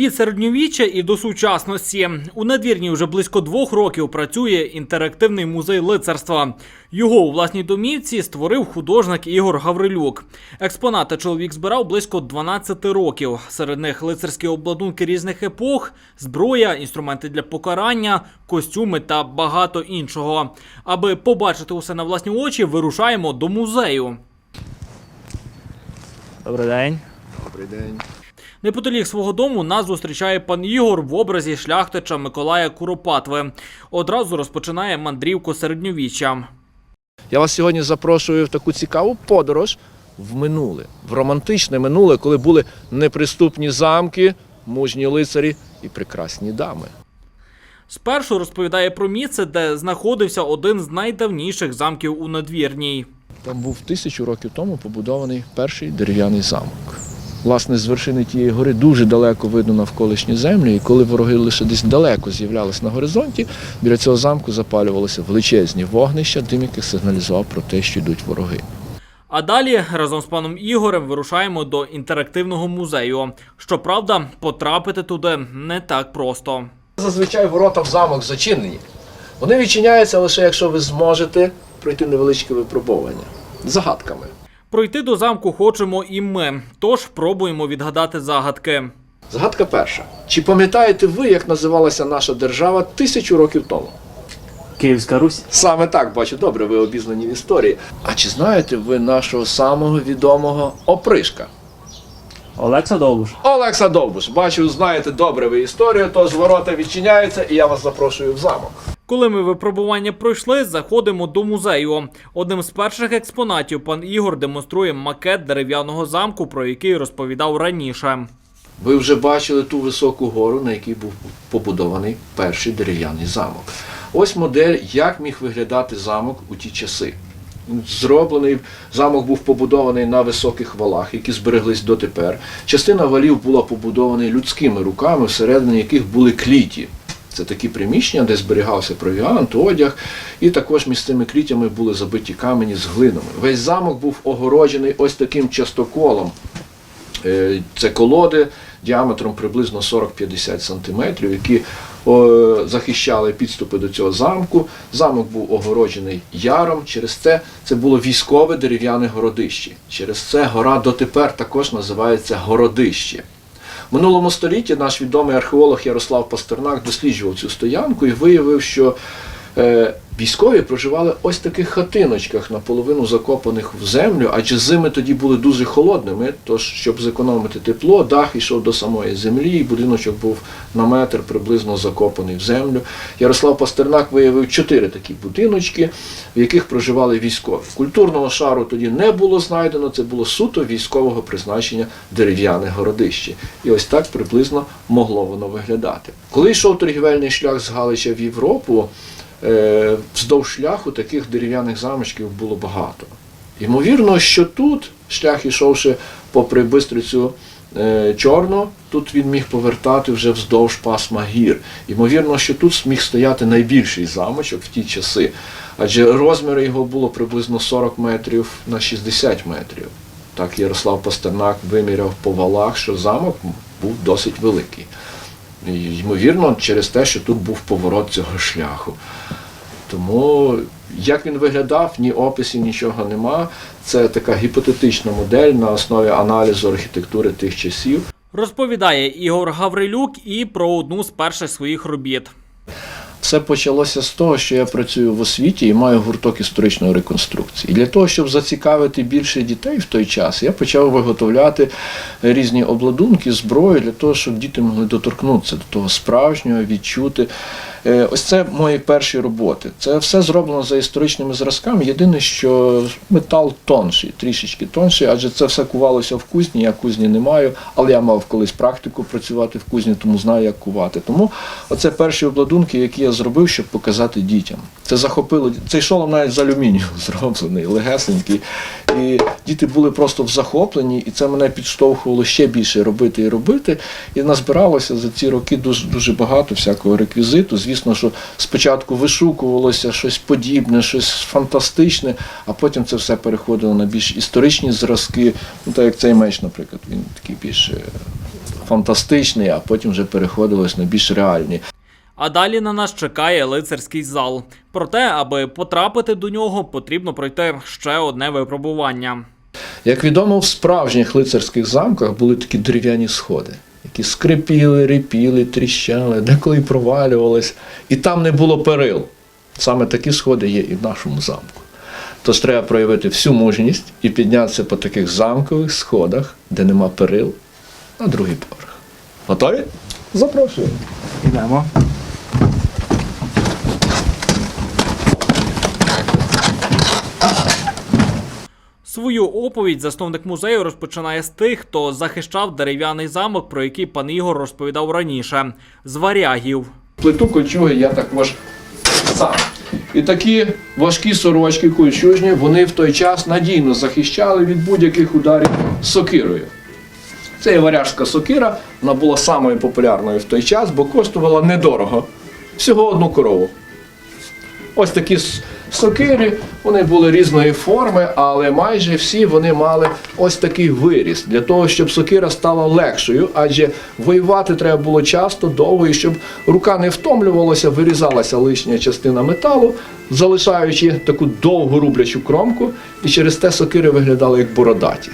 Від середньовіччя і до сучасності у надвірні вже близько двох років працює інтерактивний музей лицарства. Його у власній домівці створив художник Ігор Гаврилюк. Експонати чоловік збирав близько 12 років. Серед них лицарські обладунки різних епох, зброя, інструменти для покарання, костюми та багато іншого. Аби побачити усе на власні очі, вирушаємо до музею. Добрий день. Добрий день. Неподалік свого дому нас зустрічає пан Ігор в образі шляхтича Миколая Куропатви. Одразу розпочинає мандрівку середньовіччя. Я вас сьогодні запрошую в таку цікаву подорож в минуле, в романтичне минуле, коли були неприступні замки, мужні лицарі і прекрасні дами. Спершу розповідає про місце, де знаходився один з найдавніших замків у надвірній. Там був тисячу років тому побудований перший дерев'яний замок. Власне, з вершини тієї гори дуже далеко видно навколишні землі, і коли вороги лише десь далеко з'являлись на горизонті, біля цього замку запалювалися величезні вогнища, дим яких сигналізував про те, що йдуть вороги. А далі разом з паном Ігорем вирушаємо до інтерактивного музею. Щоправда, потрапити туди не так просто. Зазвичай ворота в замок зачинені. Вони відчиняються лише якщо ви зможете пройти невеличке випробування загадками. Пройти до замку хочемо і ми, тож пробуємо відгадати загадки. Загадка перша. Чи пам'ятаєте ви, як називалася наша держава тисячу років тому? Київська Русь. Саме так, бачу, добре, ви обізнані в історії. А чи знаєте ви нашого самого відомого опришка? Олекса Довбуш. Олекса Довбуш. Бачу, знаєте добре ви історію, тож ворота відчиняються і я вас запрошую в замок. Коли ми випробування пройшли, заходимо до музею. Одним з перших експонатів пан Ігор демонструє макет дерев'яного замку, про який розповідав раніше. Ви вже бачили ту високу гору, на якій був побудований перший дерев'яний замок. Ось модель, як міг виглядати замок у ті часи. Зроблений замок був побудований на високих валах, які збереглись дотепер. Частина валів була побудована людськими руками, всередині яких були кліті. Це такі приміщення, де зберігався провіант, одяг, і також між цими клітями були забиті камені з глинами. Весь замок був огороджений ось таким частоколом. Е, Це колоди діаметром приблизно 40-50 см, які захищали підступи до цього замку. Замок був огороджений яром. Через це це було військове дерев'яне городище. Через це гора дотепер також називається Городище. Минулому столітті наш відомий археолог Ярослав Пастернак досліджував цю стоянку і виявив, що військові проживали ось таких хатиночках, наполовину закопаних в землю, адже зими тоді були дуже холодними. Тож, щоб зекономити тепло, дах йшов до самої землі, і будиночок був на метр приблизно закопаний в землю. Ярослав Пастернак виявив чотири такі будиночки, в яких проживали військові. Культурного шару тоді не було знайдено, це було суто військового призначення дерев'яне городище. І ось так приблизно могло воно виглядати. Коли йшов торгівельний шлях з Галича в Європу, е, вздовж шляху таких дерев'яних замочків було багато. Ймовірно, що тут шлях ішовши попри Бистрицю е, Чорну, тут він міг повертати вже вздовж пасма гір. Ймовірно, що тут міг стояти найбільший замочок в ті часи, адже розміри його було приблизно 40 метрів на 60 метрів. Так Ярослав Пастернак виміряв по валах, що замок був досить великий. Ймовірно, через те, що тут був поворот цього шляху. Тому як він виглядав, ні описів, нічого нема. Це така гіпотетична модель на основі аналізу архітектури тих часів. Розповідає Ігор Гаврилюк і про одну з перших своїх робіт. Все почалося з того, що я працюю в освіті і маю гурток історичної реконструкції. І для того, щоб зацікавити більше дітей в той час, я почав виготовляти різні обладунки, зброю для того, щоб діти могли доторкнутися до того справжнього, відчути. Е, Ось це мої перші роботи. Це все зроблено за історичними зразками. Єдине, що метал тонший, трішечки тонший, адже це все кувалося в кузні. Я кузні не маю, але я мав колись практику працювати в кузні, тому знаю, як кувати. Тому оце перші обладунки, які я зробив, щоб показати дітям. Це захопило цей шолом навіть з алюмінію зроблений, легесенький. І діти були просто в захопленні, і це мене підштовхувало ще більше робити і робити. І назбиралося за ці роки дуже дуже багато всякого реквізиту. Звісно, що спочатку вишукувалося щось подібне, щось фантастичне, а потім це все переходило на більш історичні зразки. Ну, так як цей меч, наприклад, він такий більш е, фантастичний, а потім вже переходилось на більш реальні. А далі на нас чекає лицарський зал. Проте, аби потрапити до нього, потрібно пройти ще одне випробування. Як відомо, в справжніх лицарських замках були такі дерев'яні сходи, які скрипіли, рипіли, тріщали, деколи провалювались, і там не було перил. Саме такі сходи є і в нашому замку. Тож треба проявити всю мужність і піднятися по таких замкових сходах, де нема перил, на другий поверх. Готові? Запрошую. Ідемо. Свою оповідь засновник музею розпочинає з тих, хто захищав дерев'яний замок, про який пан Ігор розповідав раніше з варягів. Плиту кольчуги я також сам. І такі важкі сорочки кольчужні, вони в той час надійно захищали від будь-яких ударів сокирою. Це є варяжська сокира, вона була самою популярною в той час, бо коштувала недорого. Всього одну корову. Ось такі сокири, вони були різної форми, але майже всі вони мали ось такий виріс для того, щоб сокира стала легшою, адже воювати треба було часто, довго, і щоб рука не втомлювалася, вирізалася лишня частина металу, залишаючи таку довгу рублячу кромку, і через те сокири виглядали як бородаті.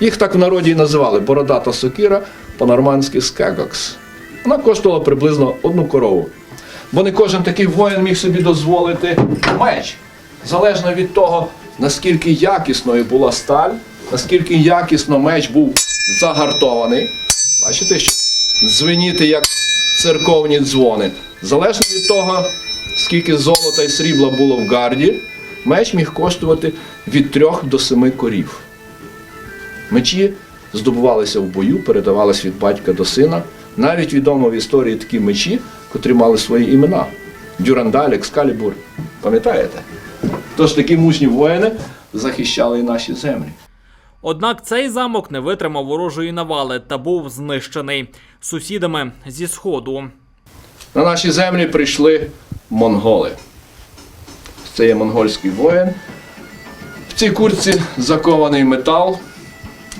Їх так в народі і називали бородата сокира, по-норманськи скегокс. Вона коштувала приблизно одну корову. Бо не кожен такий воїн міг собі дозволити меч. Залежно від того, наскільки якісною була сталь, наскільки якісно меч був загартований. Бачите, що дзвеніти як церковні дзвони. Залежно від того, скільки золота і срібла було в гарді, меч міг коштувати від трьох до семи корів. Мечі здобувалися в бою, передавалися від батька до сина. Навіть відомо в історії такі мечі, котрі мали свої імена. Дюрандаль, Екскалібур. Пам'ятаєте? Тож такі мужні воїни захищали і наші землі. Однак цей замок не витримав ворожої навали та був знищений сусідами зі сходу. На наші землі прийшли монголи. Це є монгольський воїн. В цій курці закований метал.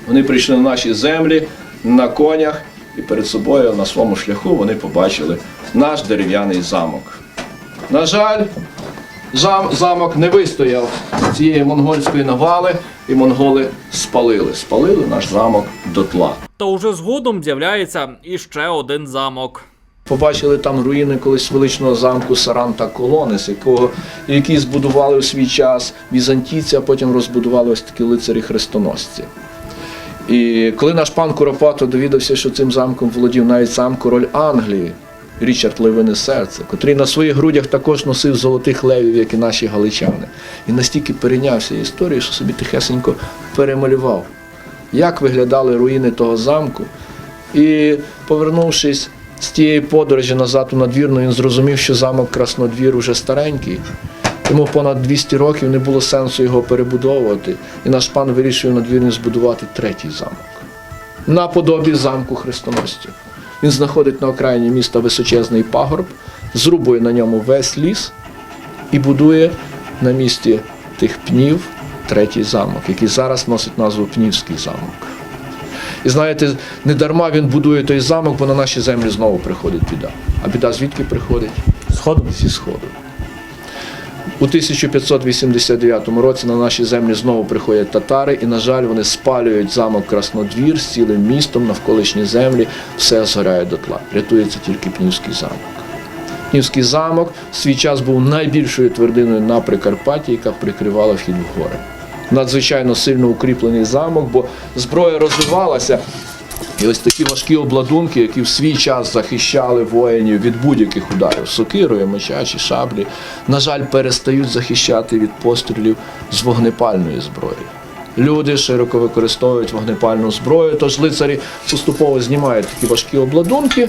Вони прийшли на наші землі на конях, і перед собою на своєму шляху вони побачили наш дерев'яний замок. На жаль, замок не вистояв цієї монгольської навали, і монголи спалили. Спалили наш замок дотла. Та уже згодом з'являється іще один замок. Побачили там руїни колись величного замку Саранта Колонис, якого, який збудували у свій час візантійці, а потім розбудували ось такі лицарі-хрестоносці. І коли наш пан Куропато довідався, що цим замком володів навіть сам король Англії, Річард Левине Серце, котрий на своїх грудях також носив золотих левів, як і наші галичани, і настільки перейнявся історією, що собі тихесенько перемалював, як виглядали руїни того замку. І повернувшись з тієї подорожі назад у надвірну, він зрозумів, що замок Краснодвір уже старенький. Тому понад 200 років не було сенсу його перебудовувати. І наш пан вирішив надвірні збудувати третій замок. Наподобі замку хрестоносців. Він знаходить на окраїні міста височезний пагорб, зрубує на ньому весь ліс і будує на місці тих пнів третій замок, який зараз носить назву Пнівський замок. І знаєте, не дарма він будує той замок, бо на наші землі знову приходить біда. А біда звідки приходить? Сходу. Зі сходу. У 1589 році на наші землі знову приходять татари, і, на жаль, вони спалюють замок Краснодвір з цілим містом, навколишні землі, все згоряє дотла. Рятується тільки Пнівський замок. Пнівський замок в свій час був найбільшою твердиною на Прикарпатті, яка прикривала вхід в гори. Надзвичайно сильно укріплений замок, бо зброя розвивалася, і ось такі важкі обладунки, які в свій час захищали воїнів від будь-яких ударів сокирою, меча чи шаблі, на жаль, перестають захищати від пострілів з вогнепальної зброї. Люди широко використовують вогнепальну зброю, тож лицарі поступово знімають такі важкі обладунки.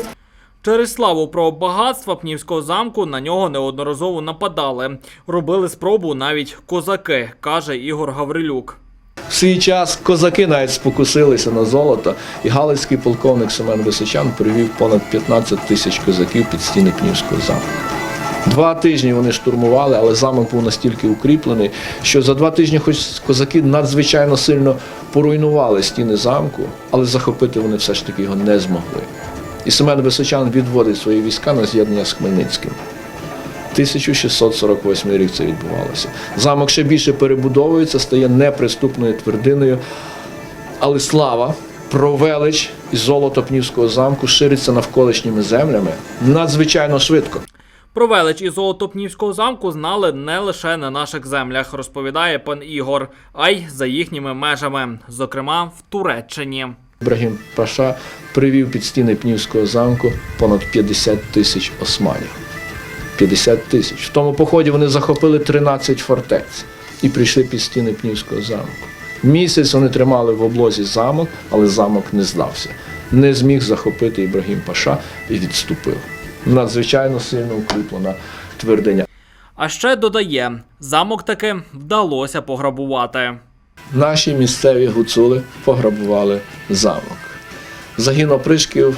Через славу про багатства Пнівського замку на нього неодноразово нападали. Робили спробу навіть козаки, каже Ігор Гаврилюк. В свій час козаки навіть спокусилися на золото, і галицький полковник Семен Височан привів понад 15 тисяч козаків під стіни Пнівського замку. Два тижні вони штурмували, але замок був настільки укріплений, що за два тижні, хоч козаки надзвичайно сильно поруйнували стіни замку, але захопити вони все ж таки його не змогли. І Семен Височан відводить свої війська на з'єднання з Хмельницьким. 1648 рік це відбувалося. Замок ще більше перебудовується, стає неприступною твердиною, але слава про велич і золото Пнівського замку шириться навколишніми землями надзвичайно швидко. Про велич і Золотопнівського замку знали не лише на наших землях, розповідає пан Ігор, а й за їхніми межами, зокрема в Туреччині. Ібрагім Паша привів під стіни Пнівського замку понад 50 тисяч османів. 50 тисяч. В тому поході вони захопили 13 фортець і прийшли під стіни Пнівського замку. Місяць вони тримали в облозі замок, але замок не здався. Не зміг захопити Ібрагім Паша і відступив. Надзвичайно сильно укріплена твердиня. А ще додає, замок таки вдалося пограбувати. Наші місцеві гуцули пограбували замок. Загін опришків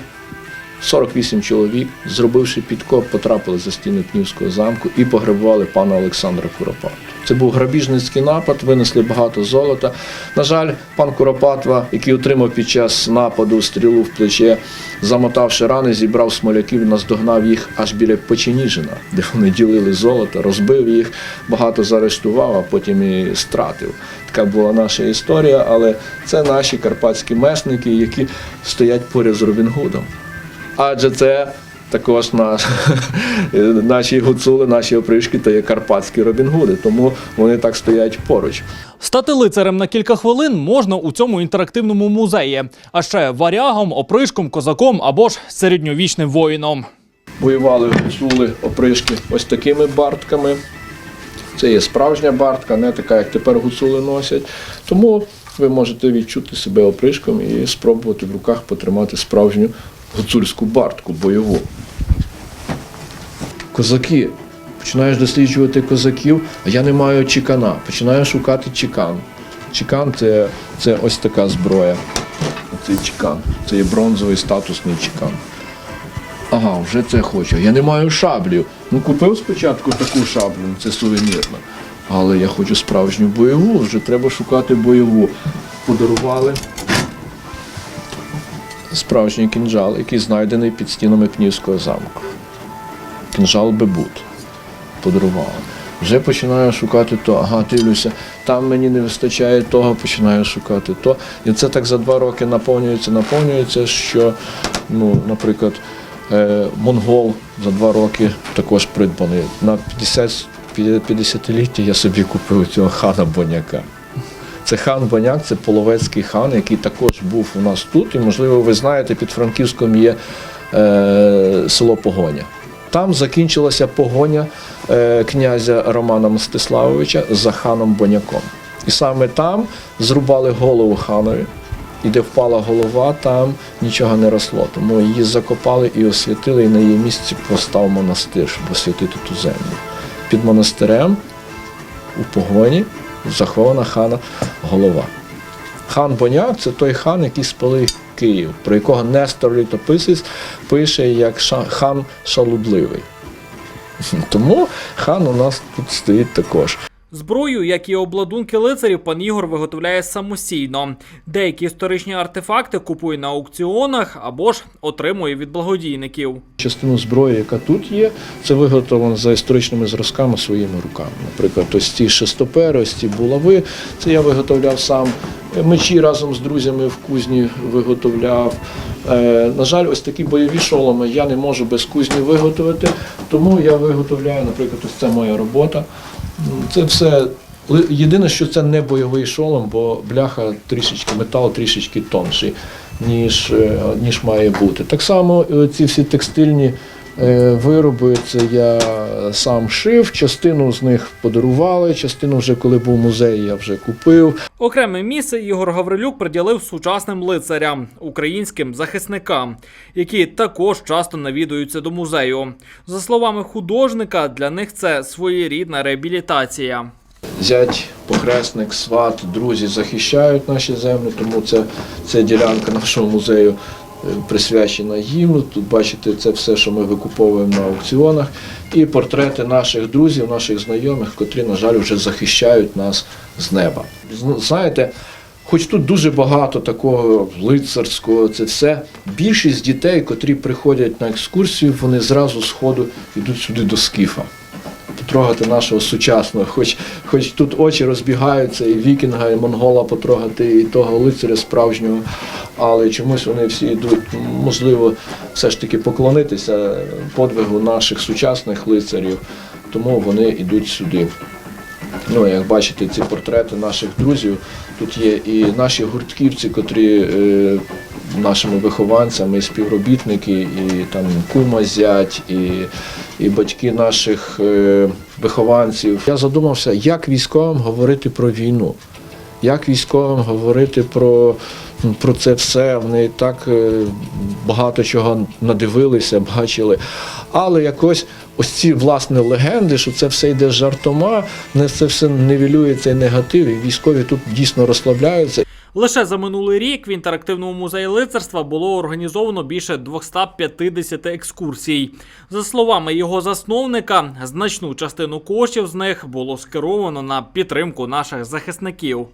48 чоловік, зробивши підкоп, потрапили за стіни Пнівського замку і пограбували пана Олександра Куропату. Це був грабіжницький напад, винесли багато золота. На жаль, пан Куропатва, який отримав під час нападу стрілу в плече, замотавши рани, зібрав смоляків, наздогнав їх аж біля Печеніжина, де вони ділили золото, розбив їх, багато заарештував, а потім і стратив. Така була наша історія, але це наші карпатські месники, які стоять поряд з Робінгудом. Адже це також наш, наші гуцули, наші опришки то є карпатські Робінгуди, тому вони так стоять поруч. Стати лицарем на кілька хвилин можна у цьому інтерактивному музеї, а ще варягом, опришком, козаком або ж середньовічним воїном. Воювали гуцули опришки ось такими бартками. Це є справжня бартка, не така, як тепер гуцули носять. Тому ви можете відчути себе опришком і спробувати в руках потримати справжню гуцульську бартку бойову. Козаки. Починаєш досліджувати козаків, а я не маю чекана. Починаю шукати чекан. Чекан це, це ось така зброя. Це чекан. Це є бронзовий статусний чекан. Ага, вже це хочу. Я не маю шаблів. Ну купив спочатку таку шаблю, це сувенірна. Але я хочу справжню бойову, вже треба шукати бойову. Подарували справжній кінжал, який знайдений під стінами Пнівського замку. Кінжал Бебут. Подарували. Вже починаю шукати то, ага, дивлюся, там мені не вистачає того, починаю шукати то. І це так за два роки наповнюється, наповнюється, що, ну, наприклад, е, монгол за два роки також придбаний. На 50, 50-ліття я собі купив цього хана Боняка. Це хан Боняк, це половецький хан, який також був у нас тут. І, можливо, ви знаєте, під Франківськом є е, село Погоня. Там закінчилася погоня е, князя Романа Мстиславовича за ханом Боняком. І саме там зрубали голову ханові. І де впала голова, там нічого не росло. Тому її закопали і освятили, і на її місці постав монастир, щоб освятити ту землю. Під монастирем у погоні захована хана голова. Хан Боняк це той хан, який спалив Київ, про якого Нестор Літописець пише як хан шалудливий. Тому хан у нас тут стоїть також. Зброю, як і обладунки лицарів, пан Ігор виготовляє самостійно. Деякі історичні артефакти купує на аукціонах або ж отримує від благодійників. Частину зброї, яка тут є, це виготовлено за історичними зразками своїми руками. Наприклад, ось ці шестопери, ось ці булави, це я виготовляв сам. Мечі разом з друзями в кузні виготовляв. Е, на жаль, ось такі бойові шоломи я не можу без кузні виготовити, тому я виготовляю, наприклад, ось це моя робота. Це все єдине, що це не бойовий шолом, бо бляха трішечки метал трішечки тонший, ніж, е, ніж має бути. Так само е, ці всі текстильні вироби, це я сам шив, частину з них подарували, частину вже коли був музей, я вже купив. Окреме місце Ігор Гаврилюк приділив сучасним лицарям, українським захисникам, які також часто навідуються до музею. За словами художника, для них це своєрідна реабілітація. Зять, похресник, сват, друзі захищають наші землі, тому це, це ділянка нашого музею присвячена їм. Тут бачите, це все, що ми викуповуємо на аукціонах, і портрети наших друзів, наших знайомих, котрі, на жаль, вже захищають нас з неба. Знаєте, Хоч тут дуже багато такого лицарського, це все. Більшість дітей, котрі приходять на екскурсію, вони зразу з ходу йдуть сюди до скіфа. Потрогати нашого сучасного, хоч, хоч тут очі розбігаються, і вікінга, і монгола потрогати, і того лицаря справжнього, але чомусь вони всі йдуть, можливо, все ж таки поклонитися подвигу наших сучасних лицарів, тому вони йдуть сюди. Ну, як бачите, ці портрети наших друзів. Тут є і наші гуртківці, котрі е, нашими вихованцями, і співробітники, і там кума зять, і, і батьки наших е, вихованців. Я задумався, як військовим говорити про війну. Як військовим говорити про, про це все? Вони і так е, багато чого надивилися, бачили. Але якось ось ці власне легенди, що це все йде жартома, не це все нивелює цей негатив, і військові тут дійсно розслабляються. Лише за минулий рік в інтерактивному музеї лицарства було організовано більше 250 екскурсій. За словами його засновника, значну частину коштів з них було скеровано на підтримку наших захисників.